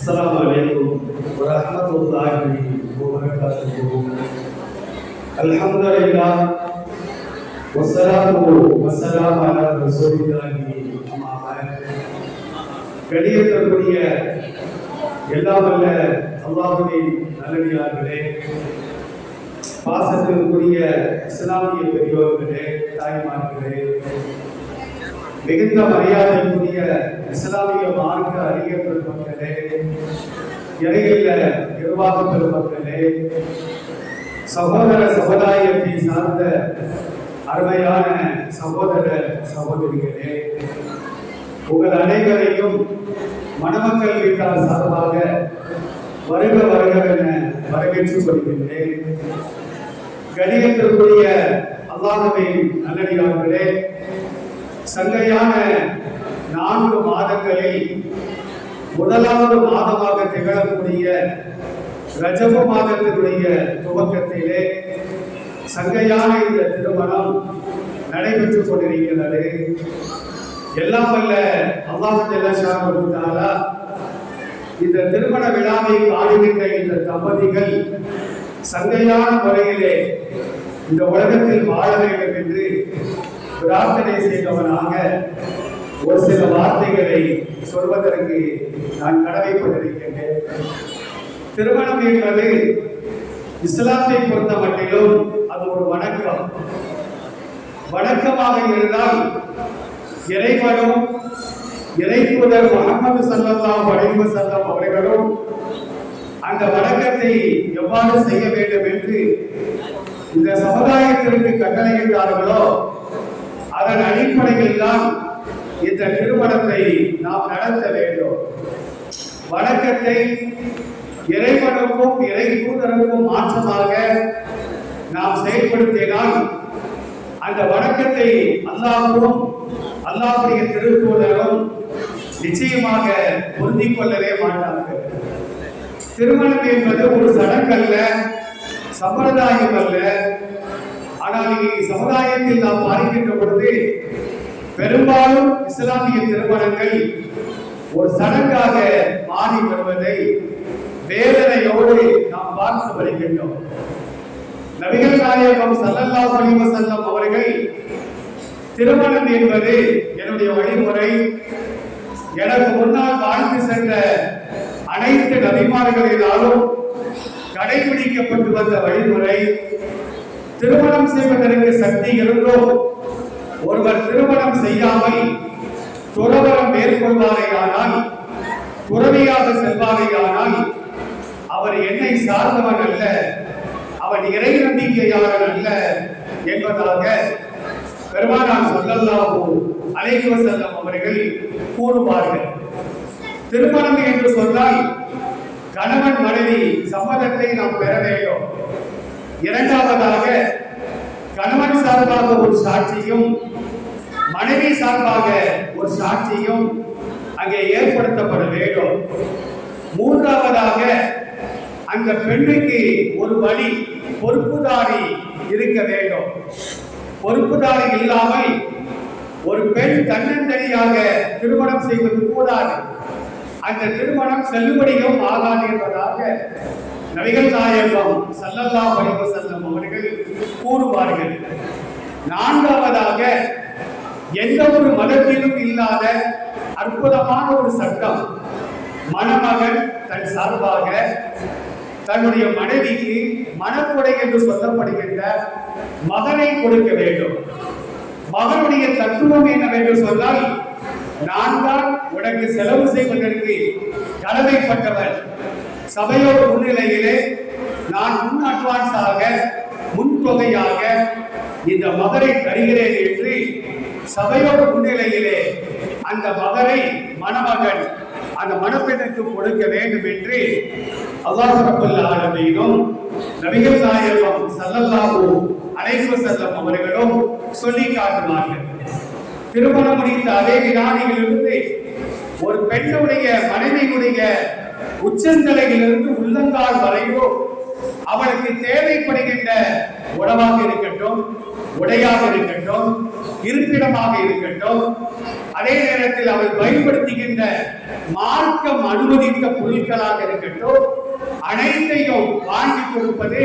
السلام عليكم ورحمة الله وبركاته الحمد لله والصلاة والسلام على رسول الله أما بعد கடியத்திற்குரிய எல்லாம் வல்ல அல்லாஹுவின் நல்லடியார்களே பாசத்திற்குரிய இஸ்லாமிய பெரியோர்களே தாய்மார்களே மிகுந்த மரியாதைக்குரிய இஸ்லாமிய மார்க்க அறிஞர் பெருமக்களே இடையில நிர்வாக பெருமக்களே சகோதர சமுதாயத்தை சார்ந்த அருமையான சகோதர சகோதரிகளே உங்கள் அனைவரையும் மணமக்கள் வீட்டார் சார்பாக வருக வருகவென வரவேற்றுக் கொள்கின்றேன் கணியத்திற்குரிய அல்லாதவை நல்லடியார்களே சங்கையான நான்கு மாதங்களில் முதலாவது மாதமாக திகழக்கூடிய ரஜப மாதத்தினுடைய துவக்கத்திலே சங்கையான இந்த திருமணம் நடைபெற்றுக் கொண்டிருக்கிறது. எல்லாம் வல்ல அல்லாஹ் இந்த திருமண விழாவை காணுகின்ற இந்த தம்பதிகள் சங்கையான முறையிலே இந்த உலகத்தில் வாழ வேண்டும் என்று பிரார்த்தனை செய்தவனாக ஒரு சில வார்த்தைகளை சொல்வதற்கு நான் கடமைப்பட்டிருக்கின்றேன். திருமணம் என்பது இஸ்லாத்தை பொறுத்த மட்டிலும் அது ஒரு வணக்கம். வணக்கமாக இருந்தால் இறைவனும் இறைப்புதர் முகமது சல்லாம் அலைஹி வஸல்லம் அவர்களும் அந்த வணக்கத்தை எவ்வாறு செய்ய வேண்டும் என்று இந்த சமுதாயத்திற்கு கட்டளையிட்டார்களோ அடிப்படையில் இந்த திருமணத்தை நாம் நடத்த வேண்டும். வணக்கத்தை இறைவனுக்கும் இறை தூதருக்கும் மாற்றமாக நாம் செயல்படுத்தினால் அந்த வணக்கத்தை அல்லாஹ்வும் அல்லாஹ்வுடைய திருத்தூதரும் நிச்சயமாக பொருந்தி கொள்ளவே மாட்டார்கள். திருமணம் என்பது ஒரு சடங்கல்ல சம்பிரதாயம் அல்ல ஆனால் சமுதாயத்தில் நாம் பார்க்கின்ற பொழுது பெரும்பாலும் இஸ்லாமிய திருமணங்கள் ஒரு சடங்காக மாறி வருவதை வேதனையோடு நாம் பார்த்து வருகின்றோம். நபிகள் நாயகம் சல்லல்லா அலைஹி வஸல்லம் அவர்கள் திருமணம் என்பது என்னுடைய வழிமுறை. எனக்கு முன்னால் வாழ்ந்து சென்ற அனைத்து நபிமார்களினாலும் கடைபிடிக்கப்பட்டு வந்த வழிமுறை. திருமணம் செய்வதற்கு சக்தி இருந்தோ ஒருவர் திருமணம் செய்யாமல் துறவரம் மேற்கொள்வாரையானால் துறவியாக செல்வாரையானால் அவர் என்னை சார்ந்தவன் அல்ல அவன் இறை நம்பிக்கையாளன் அல்ல என்பதாக பெருமானார் சொல்லல்லாவோ அலைஹி செல்லம் அவர்கள் கூறுவார்கள். திருமணம் என்று சொன்னால் கணவன் மனைவி சம்மதத்தை நாம் பெற வேண்டும். இரண்டாவதாக கணவன் சார்பாக ஒரு சாட்சியும் மனைவி சார்பாக ஒரு சாட்சியும் அங்கே ஏற்படுத்தப்பட வேண்டும். மூன்றாவதாக அந்த பெண்ணுக்கு ஒரு வழி பொறுப்புதாரி இருக்க வேண்டும். பொறுப்புதாரி இல்லாமல் ஒரு பெண் தன்னந்தனியாக திருமணம் செய்வது கூடாது. அந்த திருமணம் செல்லுபடியும் ஆகாது என்பதாக நபிகள் நாயகம் சல்லல்லா அலைஹி செல்லும் அவர்கள் கூறுவார்கள். நான்காவதாக எந்த ஒரு மதத்திலும் இல்லாத அற்புதமான ஒரு சட்டம். மணமகன் தன் சார்பாக தன்னுடைய மனைவிக்கு மனக்குடை என்று சொல்லப்படுகின்ற மகனை கொடுக்க வேண்டும். மகனுடைய தத்துவம் என்னவென்று சொன்னால் நான் தான் உனக்கு செலவு செய்வதற்கு கடமைப்பட்டவன். சபையோர் முன்னிலையிலே நான் முன் அட்வான்ஸாக முன் தொகையாக இந்த மகனை தருகிறேன் என்று சபையோட முன்னிலையிலே அந்த மகரை மணமகன் அந்த மணப்பெண்ணுக்கு கொடுக்க வேண்டும் என்று அல்லாஹ் ரப்பல் ஆலமீனும் நபிகள் நாயகம் சல்லல்லாஹு அலைஹி செல்லம் அவர்களும் சொல்லி காட்டுவார்கள். திருமணம் முடிந்த அதே வினாடியிலிருந்து ஒரு பெண்ணுடைய மனைவியுடைய உச்சந்தலையிலிருந்து உள்ளங்கால் வரையோ அவளுக்கு தேவைப்படுகின்ற உணவாக இருக்கட்டும் உடையாக இருக்கட்டும் இருப்பிடமாக இருக்கட்டும். அதே நேரத்தில் அவள் பயன்படுத்துகின்ற மார்க்கம் அனுமதித்த பொருட்களாக இருக்கட்டும். அனைத்தையும் வாங்கி கொடுப்பது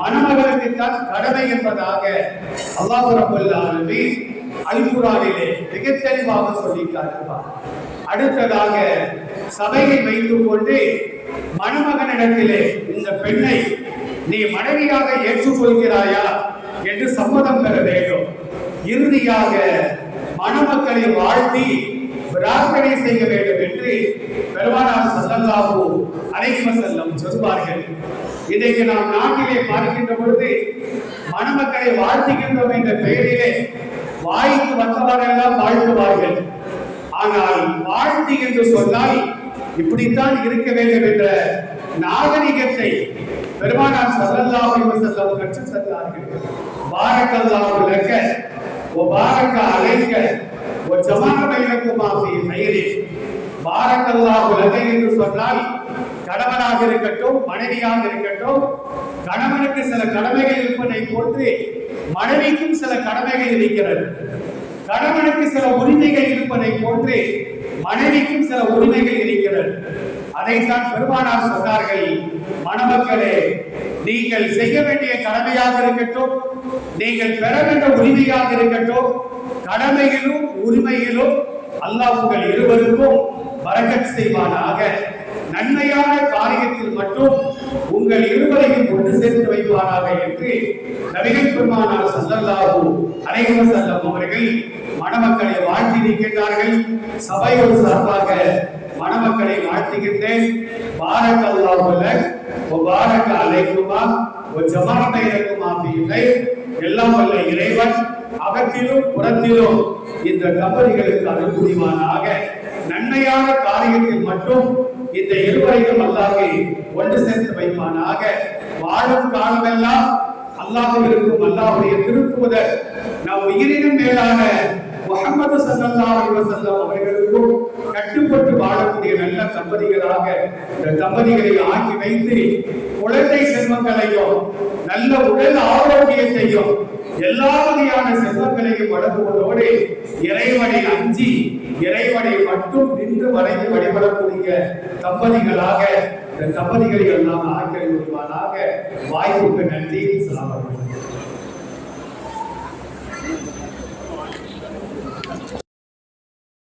மணமகளுக்கு தான் கடமை என்பதாக அல்லாஹ் ரப்பல் அல்குரானிலே மிக தெளிவாக சொல்லி காட்டுவார். அடுத்ததாக சபையை வைத்துக் கொண்டு மணமகனிடத்திலே இந்த பெண்ணை நீ மனைவியாக ஏற்றுக்கொள்கிறாயா என்று சம்மதம் பெற வேண்டும். இறுதியாக மணமக்களை வாழ்த்தி பிரார்த்தனை செய்ய வேண்டும் என்று பெருமானார் சல்லல்லாஹு அலைஹி செல்லம் சொல்வார்கள். இன்றைக்கு நாம் நாட்டிலே பார்க்கின்ற பொழுது மணமக்களை வாழ்த்துகின்றோம் என்ற பெயரிலே வாய்க்கு வந்தவரெல்லாம் வாழ்த்துவார்கள். ஆனால் வாழ்த்து என்று சொன்னால் இப்படித்தான் இருக்க வேண்டும் என்ற நாகரிகத்தை பெருமானார் சல்லல்லாஹு அலைஹி வஸல்லம் கற்றுத் தந்தார்கள் பாரக்கல்லாஹு லக்க وبارك عليك وجمع بينكما في خير بارك الله لك என்று சொன்னால் கணவனாக இருக்கட்டும் மனைவியாக இருக்கட்டும் கணவனுக்கு சில கடமைகள் இருப்பதை போன்று மனைவிக்கும் சில கடமைகள் இருக்கிறது. கணவனுக்கு சில உரிமைகள் இருப்பதை போன்று மனைவிக்கும் சில உரிமைகள் இருக்கிறது. அதைத்தான் பெருமானார் சொன்னார்கள். மணமக்களே நீங்கள் செய்ய வேண்டிய கடமையாக இருக்கட்டும் நீங்கள் பெற வேண்டிய உரிமையாக இருக்கட்டும் கடமையிலும் உரிமையிலும் அல்லாஹ் உங்கள் இருவருக்கும் வரக்கட் செய்வானாக. நன்மையான காரியத்தில் மட்டும் உங்கள் இருவரையும் ஒன்று சேர்த்து வைப்பாராக என்று நபிகள் பெருமானார் சல்லல்லாஹு அலைஹி வஸல்லம் அவர்கள் மணமக்களை வாழ்த்தி நிற்கின்றார்கள். சபையோடு சார்பாக மணமக்களை வாழ்த்துகின்றேன். பாரக்கல்லாஹு லக் வ அலைக்குமா வ ஜமா பைனக்குமா எல்லாம் வல்ல இறைவன் அகத்திலும் புறத்திலும் இந்த கம்பெனிகளுக்கு அருள் நன்மையான காரியத்தில் மட்டும் இந்த இருவரையும் அல்லாஹை ஒன்று சேர்த்து வைப்பானாக. வாழும் காலமெல்லாம் அல்லாஹ்விற்கும் அல்லாஹ்வுடைய திருப்புவதர் நம் உயிரினும் மேலான முகமது சல்லல்லாஹு அலைஹி அவர்களுக்கும் கட்டுப்பட்டு வாழக்கூடிய நல்ல தம்பதிகளாக இந்த தம்பதிகளை ஆக்கி வைத்து குழந்தை செல்வங்களையும் நல்ல உடல் ஆரோக்கியத்தையும் எல்லா வகையான செல்வங்களையும் வழங்குவதோடு இறைவனை அஞ்சி இறைவனை மட்டும் நின்று வணங்கி வழிபடக்கூடிய தம்பதிகளாக இந்த தம்பதிகளை எல்லாம் ஆக்கிரமிப்பானாக. வாய்ப்புக்கு நன்றி சலாம்